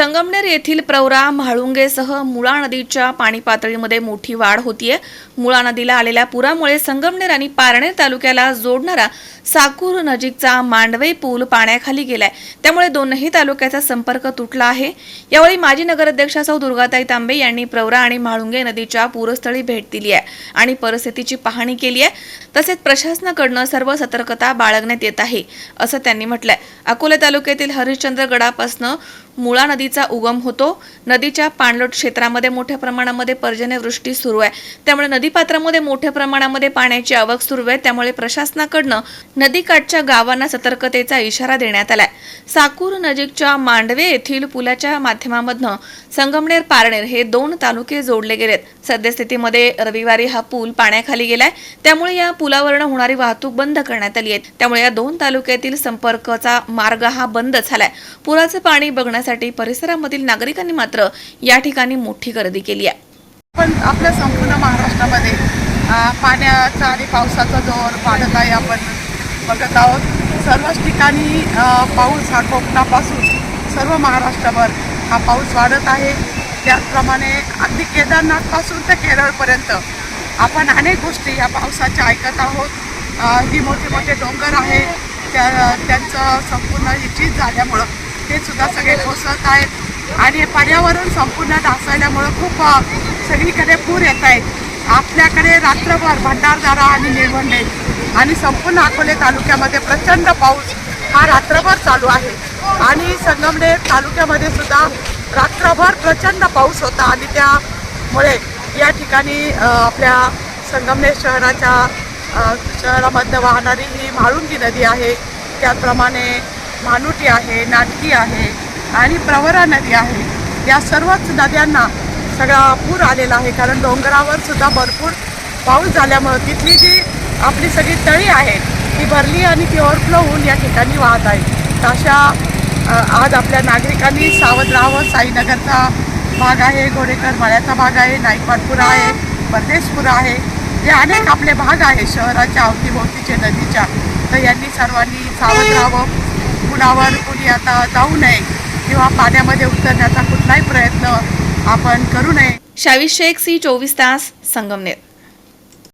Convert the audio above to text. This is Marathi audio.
संगमनेर येथील प्रवरा म्हाळुंगेसह मुळा नदीच्या पाणी पातळीमध्ये मोठी वाढ होतीये. मुळा नदीला आलेल्या पुरामुळे संगमनेर आणि पारनेर तालुक्याला जोडणारा साकूर नजीकचा मांडवे पूल पाण्याखाली गेलाय. त्यामुळे दोनही तालुक्याचा संपर्क तुटला आहे. यावेळी माजी नगराध्यक्षा सौ दुर्गाताई तांबे यांनी प्रवरा आणि म्हाळुंगे नदीच्या पूरस्थळी भेट दिली आहे आणि परिस्थितीची पाहणी केली आहे. तसेच प्रशासनाकडनं सर्व सतर्कता बाळगण्यात येत आहे असं त्यांनी म्हटलंय. अकोले तालुक्यातील हरिश्चंद्र गडापासनं मुळा नदीचा उगम होतो. नदीच्या पाणलोट क्षेत्रामध्ये मोठ्या प्रमाणामध्ये पर्जन्यवृष्टी सुरू आहे. त्यामुळे नदीपात्रामध्ये मोठ्या प्रमाणामध्ये पाण्याची आवक सुरू आहे. त्यामुळे प्रशासनाकडनं नदीकाठच्या गावांना सतर्कतेचा इशारा देण्यात आलाय. साकूर नजीकच्या मांडवे येथील पुलाच्या माध्यमामधनं संगमनेर पारनेर हे दोन तालुके जोडले गेलेत. सद्यस्थितीमध्ये रविवारी हा पूल पाण्याखाली गेलाय. त्यामुळे या पुलावरनं होणारी वाहतूक बंद करण्यात आली आहे. त्यामुळे या दोन तालुक्यातील संपर्काचा मार्ग हा बंद झालाय. पुराचं पाणी बघण्यासाठी परिसरामधील नागरिकांनी मात्र या ठिकाणी मोठी गर्दी केली आहे. पण आपल्या संपूर्ण महाराष्ट्रामध्ये पाण्याचा आणि पावसाचा जोर वाढत आहे आपण बघत आहोत. सर्वच ठिकाणी पाऊस हा कोकणापासून सर्व महाराष्ट्रभर हा पाऊस वाढत आहे. त्याचप्रमाणे अगदी केदारनाथपासून ते केरळपर्यंत आपण अनेक गोष्टी या पावसाच्या ऐकत आहोत. ही मोठे मोठे डोंगर आहे. त्या त्यांचं संपूर्ण इच्छित झाल्यामुळं ते सुद्धा सगळे कोसळत आहेत. आणि पर्यावरण संपूर्ण ढासळल्यामुळं खूप सगळीकडे पूर येत आहेत. आपल्याकडे रात्रभर भंडारदारा आणि निर्बंध आणि संपूर्ण अकोले तालुक्यामध्ये प्रचंड पाऊस हा रात्रभर चालू आहे. आणि संगमनेर तालुक्यामध्ये सुद्धा रात्रभर प्रचंड पाऊस होता आणि त्यामुळे या ठिकाणी आपल्या संगमनेर शहराच्या शहरामध्ये वाहणारी ही म्हाळुंगी नदी आहे. त्याचप्रमाणे मानुटी आहे नाटकी आहे आणि प्रवरा नदी आहे. या सर्वच नद्यांना सगळा पूर आलेला आहे. कारण डोंगरावर सुद्धा भरपूर पाऊस झाल्यामुळं तिथली जी आपली सगळी तळी आहेत ती भरली आणि ती ओव्हरफ्लो होऊन या ठिकाणी वाहत आहे. तर अशा आज आपल्या नागरिकांनी सावध राहावं. साईनगरचा भाग आहे घोडेकर मळ्याचा भाग आहे नाईकवाडपुरा आहे परदेशपुरा आहे. जे अनेक आपले भाग आहे शहराच्या अवतीभोवतीचे नदीच्या. तर यांनी सर्वांनी सावध राहावं. पुलावर कुणी आता जाऊ नये किंवा पाण्यामध्ये उतरण्याचा कुठलाही प्रयत्न आपण करू नये. शावी शेख सी चोवीस तास संगमनेर.